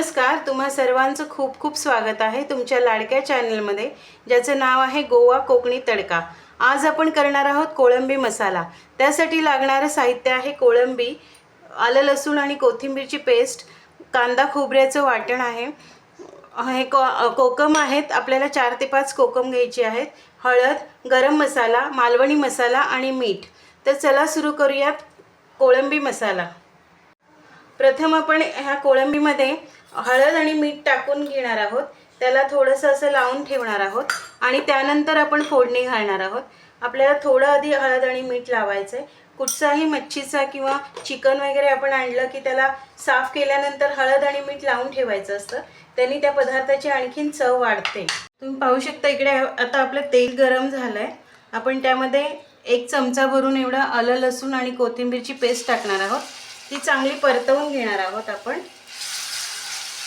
नमस्कार तुम्हा सर्वांचं खूप खूप स्वागत आहे तुमच्या लाडक्या चॅनलमध्ये ज्याचं नाव आहे गोवा कोकणी तडका. आज आपण करणार आहोत कोळंबी मसाला. त्यासाठी लागणारं साहित्य आहे कोळंबी आलं लसूण आणि कोथिंबीरची पेस्ट कांदा खोबऱ्याचं वाटण आहे. हे को कोकम आहेत आपल्याला चार ते पाच कोकम घ्यायची आहेत. हळद गरम मसाला मालवणी मसाला आणि मीठ. तर चला सुरू करूयात कोळंबी मसाला. प्रथम आपण ह्या कोळंबीमध्ये हळद आणि मीठ टाकून घेणार आहोत. त्याला थोडंसं असं लावून ठेवणार आहोत. आणि त्यानंतर आपण फोडणी घालणार आहोत. आपल्याला थोडं आधी हळद आणि मीठ लावायचं आहे कुठचाही मच्छीचा किंवा चिकन वगैरे आपण आणलं की त्याला साफ केल्यानंतर हळद आणि मीठ लावून ठेवायचं असतं. त्यांनी त्या पदार्थाची आणखीन चव वाढते. तुम्ही पाहू शकता इकडे आता आपलं तेल गरम झालं आहे आपण त्यामध्ये एक चमचा भरून एवढं आलं लसूण आणि कोथिंबीरची पेस्ट टाकणार आहोत. ती चांगली परतवून घेणार आहोत आपण.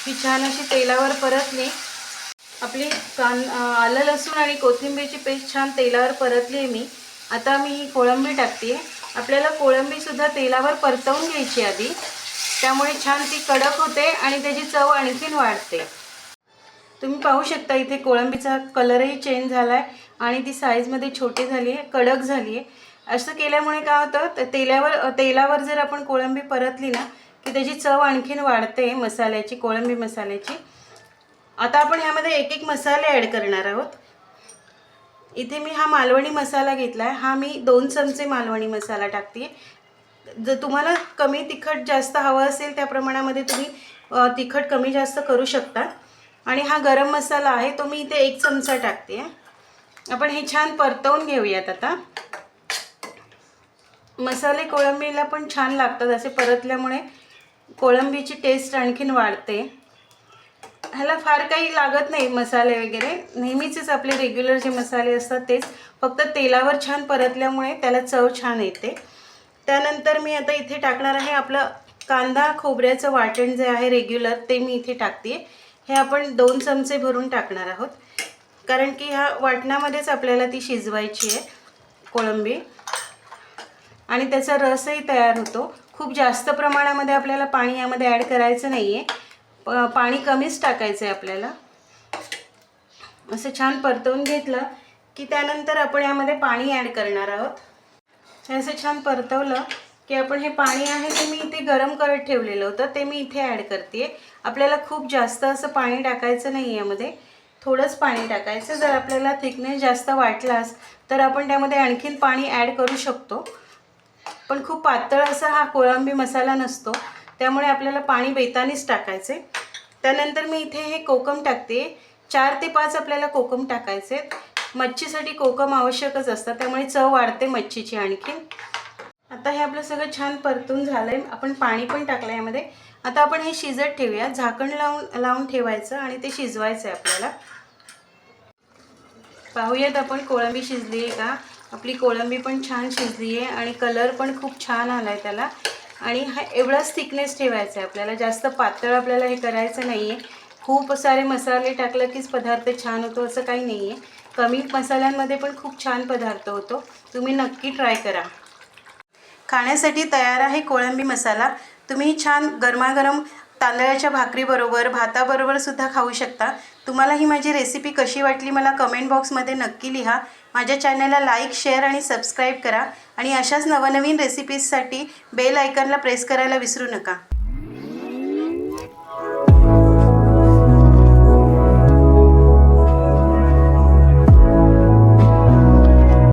ही छान अशी तेलावर परतली. आपली कान आलं लसूण आणि कोथिंबीरची पेस्ट छान तेलावर परतली आहे मी. आता मी ही कोळंबी टाकते आपल्याला कोळंबीसुद्धा तेलावर परतवून घ्यायची आधी. त्यामुळे छान ती कडक होते आणि त्याची चव आणखीन वाढते. तुम्ही पाहू शकता इथे कोळंबीचा कलरही चेंज झाला आहे आणि ती साईजमध्ये छोटी झाली आहे कडक झाली आहे असं केल्यामुळे काय होतं तेलावर तेलावर जर आपण कोळंबी परतली ना की त्याची चव आणखीन वाढते मसाल्याची कोळंबी मसाल्याची. आता आपण ह्यामध्ये एक एक मसाले ॲड करणार आहोत. इथे मी हा मालवणी मसाला घेतला आहे हा मी दोन चमचे मालवणी मसाला टाकते जर तुम्हाला कमी तिखट जास्त हवं असेल त्या प्रमाणामध्ये तुम्ही तिखट कमी जास्त करू शकता. आणि हा गरम मसाला आहे तो मी इथे एक चमचा टाकते आपण हे छान परतवून घेऊयात आता. मसाले कोळंबीला पण छान लागतात असे परतल्यामुळे कोळंबीची टेस्ट आणखीन वाढते. ह्याला फार काही लागत नाही मसाले वगैरे. नेहमीचेच आपले रेग्युलर जे मसाले असतात तेच. फक्त तेलावर छान परतल्यामुळे त्याला चव छान येते. त्यानंतर मी आता इथे टाकणार आहे आपलं कांदा खोबऱ्याचं वाटण जे आहे रेग्युलर ते मी इथे टाकते हे आपण दोन चमचे भरून टाकणार आहोत. कारण की ह्या वाटणामध्येच आपल्याला ती शिजवायची आहे कोळंबी. आणि त्याचा रसही तयार होतो. खूप जास्त प्रमाणामध्ये आपल्याला पाणी यामध्ये ॲड करायचं नाही आहे पाणी कमीच टाकायचं आहे आपल्याला. असं छान परतवून घेतलं की त्यानंतर आपण यामध्ये पाणी ॲड करणार आहोत. हे असं छान परतवलं की आपण हे पाणी आहे ते मी इथे गरम करत ठेवलेलं होतं. ते मी इथे ॲड करते आपल्याला खूप जास्त असं पाणी टाकायचं नाही यामध्ये. थोडंच पाणी टाकायचं. जर आपल्याला थिकनेस जास्त वाटलास तर आपण त्यामध्ये आणखीन पाणी ॲड करू शकतो. पण खूप पातळ असा हा कोळंबी मसाला नसतो. त्यामुळे आपल्याला पाणी बेतानीच टाकायचे. त्यानंतर मी इथे हे कोकम टाकते. चार ते पाच आपल्याला कोकम टाकायचे. मच्छीसाठी कोकम आवश्यकच असतात त्यामुळे चव वाढते मच्छीची आणखी आता हे आपलं सगळं छान परतून झालं आहे आपण पाणी पण टाकलं यामध्ये. आता आपण हे शिजत ठेवूया. झाकण लावून लावून ठेवायचं आणि ते शिजवायचं आहे आपल्याला. पाहूयात आपण कोळंबी शिजली आहे का? आपली कोळंबी पण छान शिजली आहे आणि कलर पण खूप छान आला आहे त्याला. आणि हा एवढाच थिकनेस ठेवायचा आहे आपल्याला. जास्त पातळ आपल्याला हे करायचं नाही आहे खूप सारे मसाले टाकलं कीच पदार्थ छान होतो असं काही नाही आहे कमी मसाल्यांमध्ये पण खूप छान पदार्थ होतो. तुम्ही नक्की ट्राय करा. खाण्यासाठी तयार आहे कोळंबी मसाला. तुम्ही छान गरमागरम तांदळाच्या भाकरीबरोबर भाताबरोबर सुद्धा खाऊ शकता. तुम्हाला ही माझी रेसिपी कशी वाटली मला कमेंट बॉक्समध्ये नक्की लिहा. माझ्या चॅनलला लाईक शेअर आणि सबस्क्राईब करा. आणि अशाच नवनवीन रेसिपीजसाठी बेल आयकनला प्रेस करायला विसरू नका.